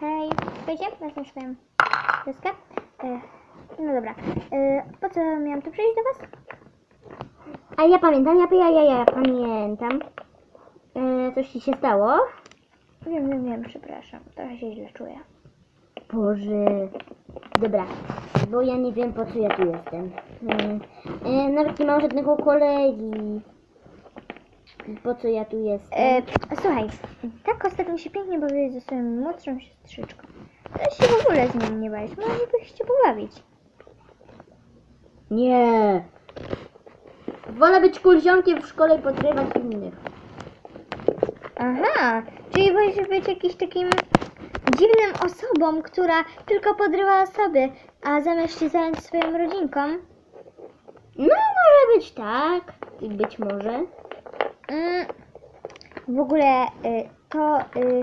hej. Słuchajcie, wezmę swoją deskę. E, no dobra. E, po co miałam tu przyjść do was? A ja pamiętam, ja, ja, ja, ja pamiętam. E, coś ci się stało? Wiem, wiem, wiem, przepraszam. Trochę się źle czuję. Boże. Dobra, bo ja nie wiem po co ja tu jestem. Mm, E, nawet nie mam żadnego kolegi. Po co ja tu jestem? E, słuchaj, tak ostatnio się pięknie bawiłeś ze swoją młodszą siostrzyczką. To się w ogóle z nią nie bawisz. Może byś się pobawić. Nie. Wolę być kulzionkiem w szkole i podrywać innych. Aha, czyli wolisz być jakimś takim dziwnym osobą, która tylko podrywa osoby, a zamiast się zająć swoją rodzinką? No, może być tak. I być może. Mm, w ogóle y, to y,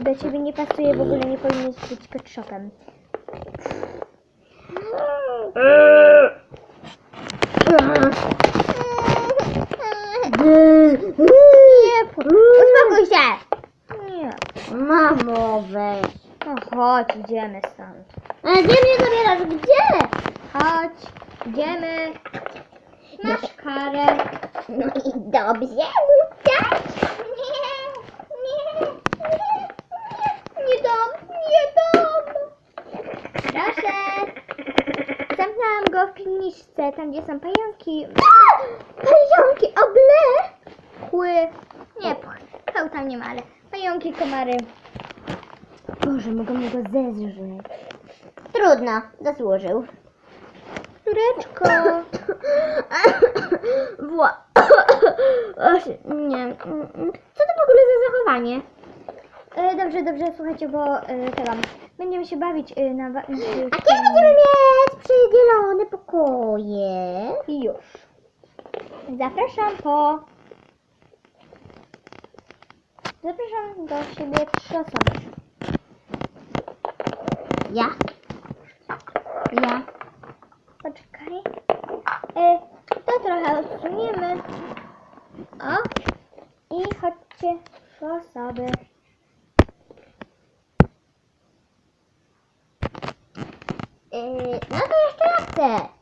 do ciebie nie pasuje, w ogóle nie powinieneś być pet shopem. Nie, uspokój się! Nie. Mamo, weź. No chodź, idziemy stąd. A gdzie mnie zabierasz? Gdzie? Chodź, idziemy. Masz karę. No i dobrze, tak? Nie, nie, nie, nie dam, nie dam. Proszę. Zamknęłam go w pilniczce, tam gdzie są pająki. Pająki, oble! Kły. Nie, pcheł tam nie ma, ale pająki, komary. Boże, mogę mu go zezrzeć. Trudno, zasłużył. Córeczko. Wła... Boże, nie. Co to w ogóle za zachowanie? E, dobrze, dobrze, słuchajcie, bo e, tego, będziemy się bawić e, na... wa- A kiedy będziemy mieć przydzielone pokoje? I już. Zapraszam po... Zapraszam do siebie trzy osoby. Ja? Ja? Poczekaj. E, to trochę odsuniemy. O. I chodźcie trzy osoby. Yy, no to jeszcze ja chcę.